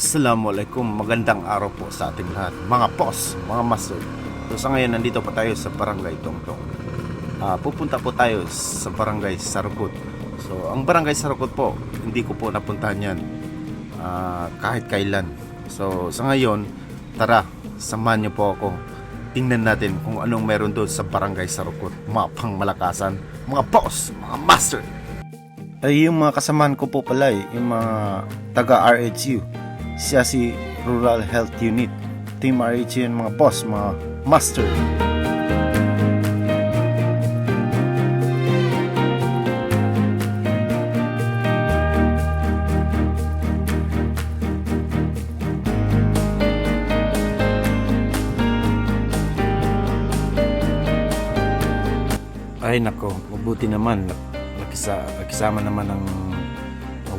Assalamualaikum, magandang araw po sa ating lahat. Mga boss, mga master. So sa ngayon, nandito pa tayo sa barangay Tongtong Ah, Pupunta po tayo sa barangay Sarukut So ang barangay Sarukut po, hindi ko po napuntahan yan ah, Kahit kailan. So sa ngayon, tara, samahan niyo po ako. Tingnan natin kung anong meron doon sa barangay Sarukut Mga pangmalakasan, mga boss, mga master. Ay yung mga kasamahan ko po pala eh, yung mga taga RHU. Siya si Rural Health Unit. Team RHU yung mga boss, mga master. Ay nako, mabuti naman. Nakisa, nakisama naman ng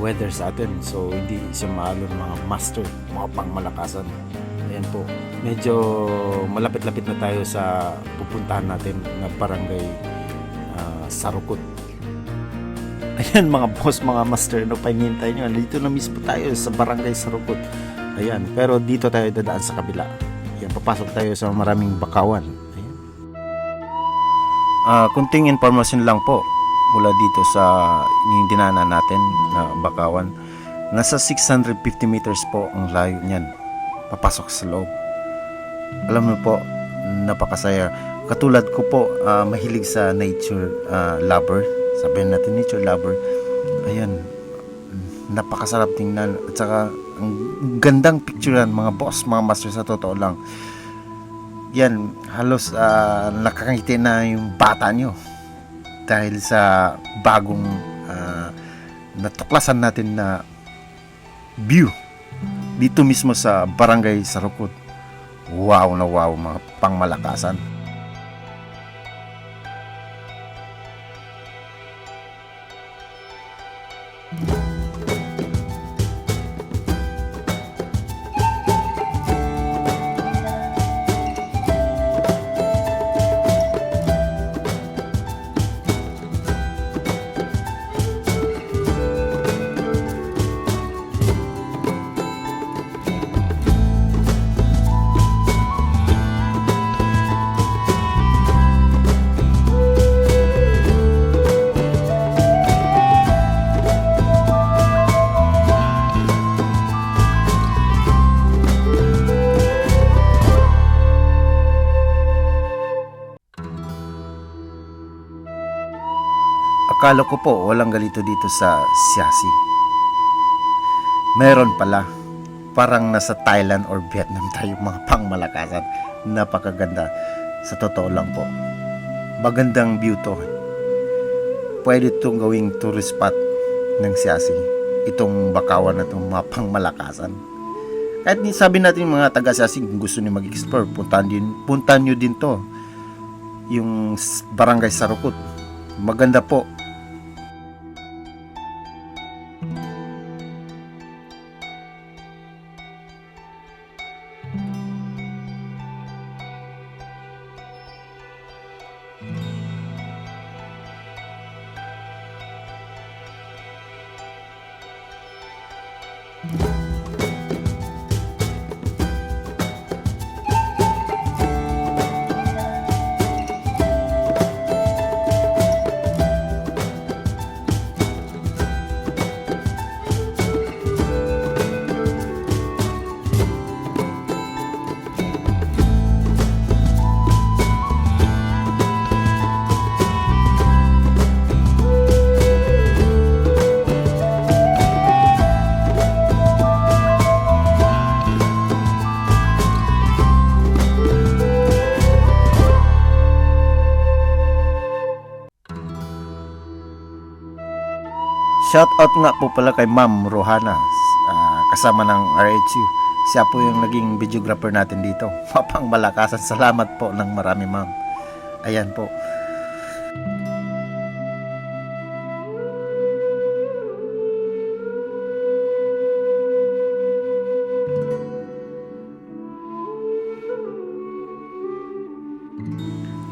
weather sa atin. So hindi siya maalo ng mga master, mga pangmalakasan. Ayan po. Medyo malapit-lapit na tayo sa pupuntahan natin na barangay ah, Sarukut. Ayan mga boss, mga master, no pahintay nyo. Dito na mismo tayo sa barangay Sarukut. Ayan, pero dito tayo dadaan sa kabila. Ayan, papasok tayo sa maraming bakawan. Ayan. Ah, kunting information lang po mula dito sa yung dinaanan natin na Bakawan. Nasa 650 meters po ang layo niyan. Papasok sa loob. Alam mo po, napakasaya. Katulad ko po, ah, mahilig sa nature ah, lover. Sabihin natin nature lover. Ayan, napakasarap tingnan. At saka, ang gandang picturean mga boss, mga master sa totoo lang yan halos ah, nakakangiti na yung bata nyo dahil sa bagong ah, natuklasan natin na view dito mismo sa barangay Sarukut wow na wow mga pangmalakasan Akala ko po walang galito dito sa Siasi. Meron pala. Parang nasa Thailand or Vietnam tayo mga pangmalakasan. Napakaganda. Sa totoo lang po. Magandang view to. Pwede itong gawing tourist spot ng Siasi. Itong bakawan na itong mga pangmalakasan. Kahit sabi natin mga taga Siasi kung gusto niyo mag-explore, puntahan, din, puntahan nyo din to. Yung barangay Sarukut. Maganda po Shout out nga po pala kay Ma'am Rohana ah, kasama ng RHU. Siya po yung naging videographer natin dito. Mapang malakasan. Salamat po ng marami ma'am. Ayan po.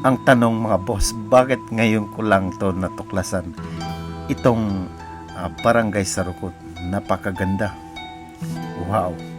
Ang tanong mga boss, bakit ngayon ko lang to natuklasan? Itong ah, barangay Sarukut, napakaganda. Wow.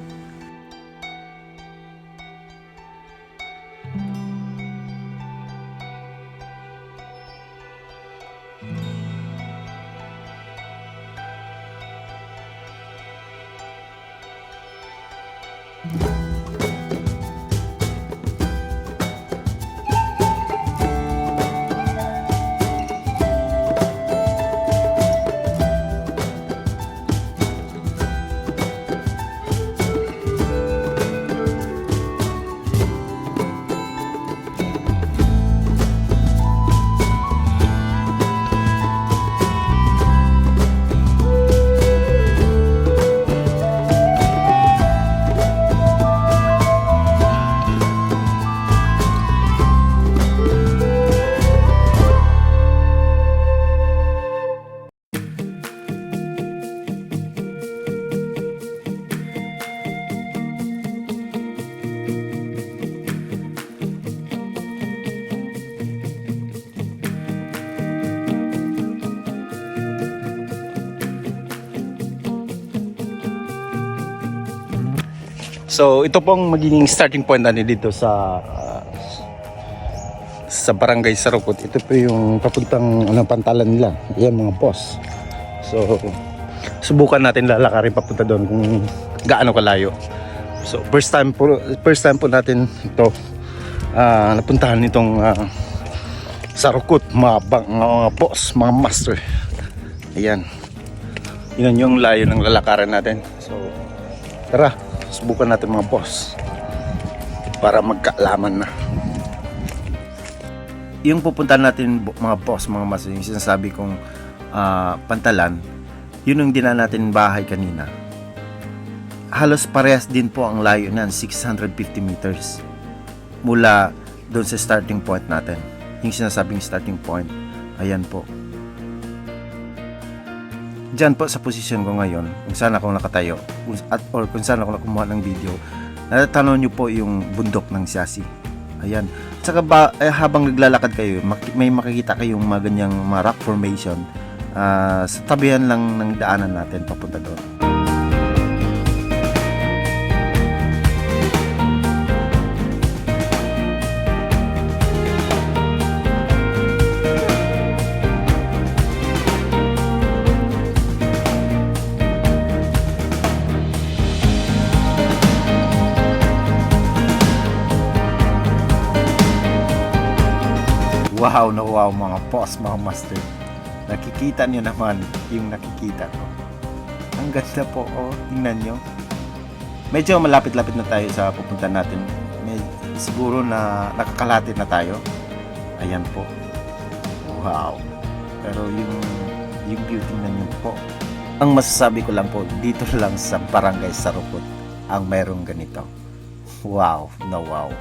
So, ito pong magiging starting point natin dito sa ah, sa barangay Sarukot. Ito po yung papuntang ano, pantalan nila. Yan mga boss. So, subukan natin lalakarin papunta doon kung gaano kalayo. So, first time po first time po natin ito ah, napuntahan nitong ah, Sarukot, mga, bang, mga boss, mga master. Ayan. Yan yung layo ng lalakaran natin. So, tara, subukan natin mga boss para magkaalaman na. Yung pupuntahan natin mga boss, mga mas yung sinasabi kong ah, pantalan, yun yung dinan natin bahay kanina. Halos parehas din po ang layo nan 650 meters mula doon sa starting point natin. Yung sinasabing starting point, ayan po. Diyan po sa posisyon ko ngayon, kung saan ako nakatayo, at or kung saan ako nakumuha ng video, natatanaw nyo po yung bundok ng Siasi. Ayan. Saka ba, eh, habang naglalakad kayo, may makikita kayong mga ganyang mga rock formation ah, sa tabihan lang ng daanan natin papunta doon. Wow mga boss, mga master. Nakikita nyo naman yung nakikita ko. Ang ganda po, oh. Tingnan nyo. Medyo malapit-lapit na tayo sa pupunta natin. May, siguro na nakakalapit na tayo. Ayan po. Wow. Pero yung, yung view, tingnan nyo po. Ang masasabi ko lang po, dito lang sa Barangay Sarukot ang mayroong ganito. Wow, na wow.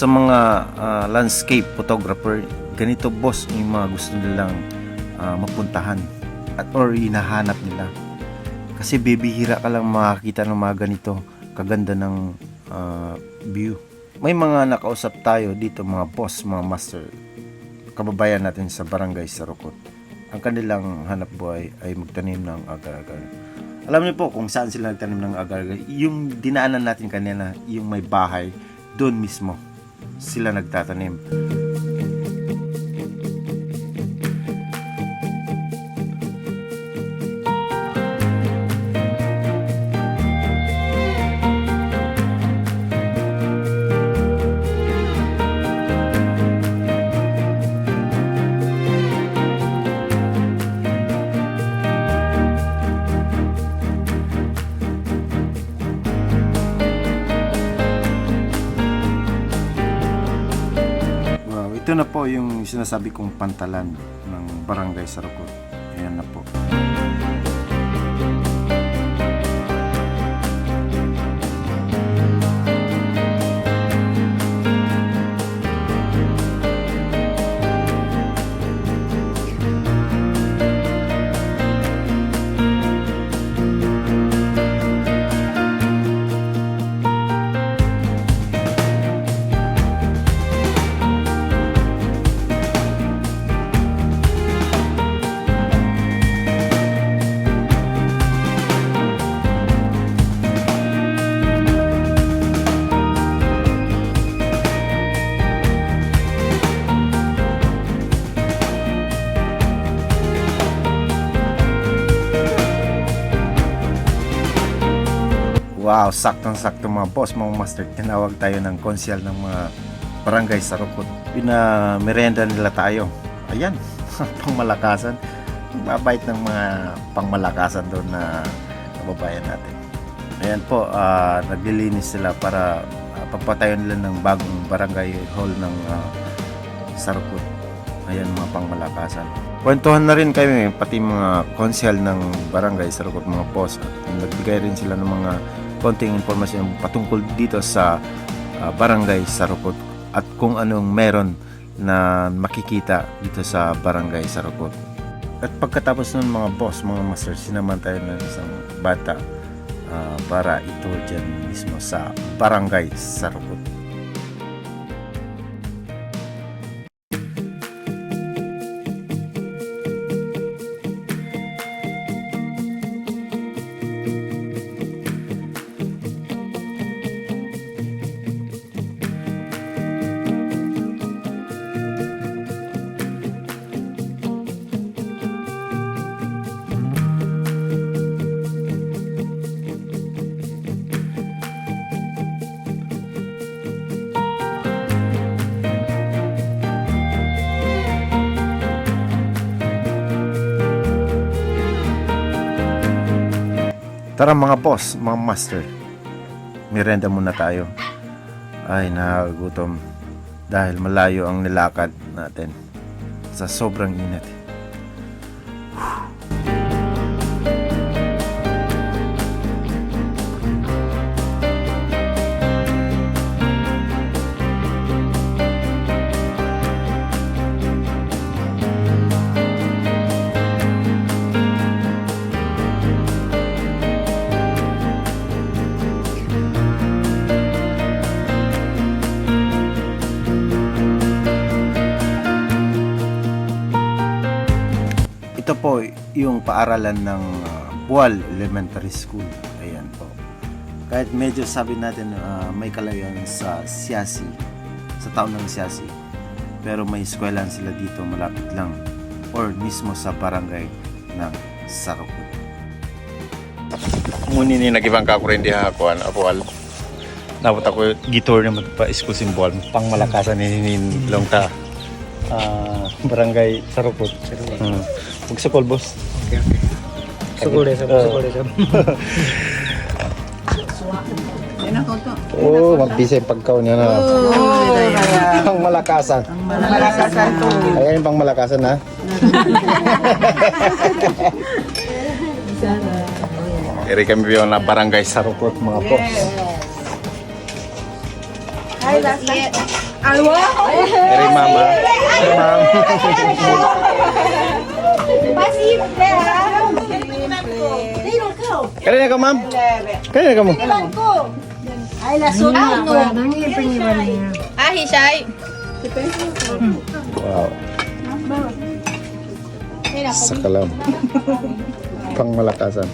Sa mga ah, landscape photographer, ganito boss yung mga gusto nilang ah, mapuntahan at or hinahanap nila. Kasi bibihira ka lang makakita ng mga ganito kaganda ng ah, view. May mga nakausap tayo dito mga boss, mga master, kababayan natin sa barangay Sarukot. Ang kanilang hanap buhay ay magtanim ng agar-agar. Alam niyo po kung saan sila nagtanim ng agar-agar. Yung dinaanan natin kanina, yung may bahay, doon mismo sila nagtatanim. Ito na po yung sinasabi kong pantalan ng Barangay Sarukot. Ayan na po. Wow, saktong-sakto mga boss, mga master. Tinawag tayo ng konsyal ng mga barangay sa Rukot. Pinamerenda nila tayo. Ayan, pangmalakasan. Mabait ng mga pangmalakasan doon na kababayan natin. Ayan po, ah, naglilinis sila para uh, pagpatayo nila ng bagong barangay hall ng uh, Sarukut. Ayan mga pangmalakasan. Kwentuhan na rin kami, pati mga konsyal ng barangay Sarukut, mga boss. Nagbigay rin sila ng mga konting informasyon patungkol dito sa ah, barangay Sarukut at kung anong meron na makikita dito sa barangay Sarukut. At pagkatapos nun mga boss, mga master, sinaman tayo ng isang bata ah, para ito dyan mismo sa barangay Sarukut. Tara mga boss, mga master. Merenda muna tayo. Ay, nakakagutom. Dahil malayo ang nilakad natin sa sobrang init. Yung paaralan ng uh, Bual Elementary School. Ayan po. Kahit medyo sabi natin uh, may kalayuan sa Siasi, sa taon ng Siasi. Pero may eskwelahan sila dito malapit lang or mismo sa barangay ng Sarokut. Muni ni nagibang ka ko rin di hakuan, apual. Napot ako gitor naman pa school symbol, pang malakasan ni Ninilong ta. Ah, barangay Sarokut. Hmm. Magsukol, boss. Sugod sa Oo. sugod sa. Oo, oh, magbisa yung pagkaw niya na. pang malakasan. Malakasan to. Ayan yung pang malakasan ha. Eri kami biyo na barangay Sarukot mga po. Eri mama. Eri mama. Pasimple ha. Kanina ka ma'am? Kanina ka mo? Ay, lasun na. Ah, hisay. Wow. Sa kalam. Pang malakasan.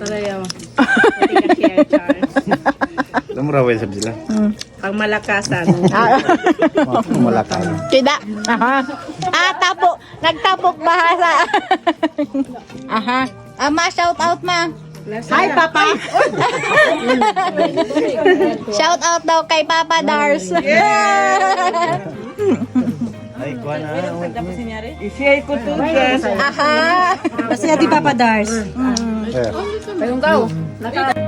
Talayaw. Ka mo rawel sabi sila? Pang malakasan. Pang malakasan. Kida. Aha. Ah, tapo. Nagtapok bahasa. Aha. Ama, shout out ma. Hi, Papa. Shout out daw kay Papa Dars. Ay, kuha na. Isiyay ko to. Aha. Kasi di Papa Dars. Eh. Ayun go.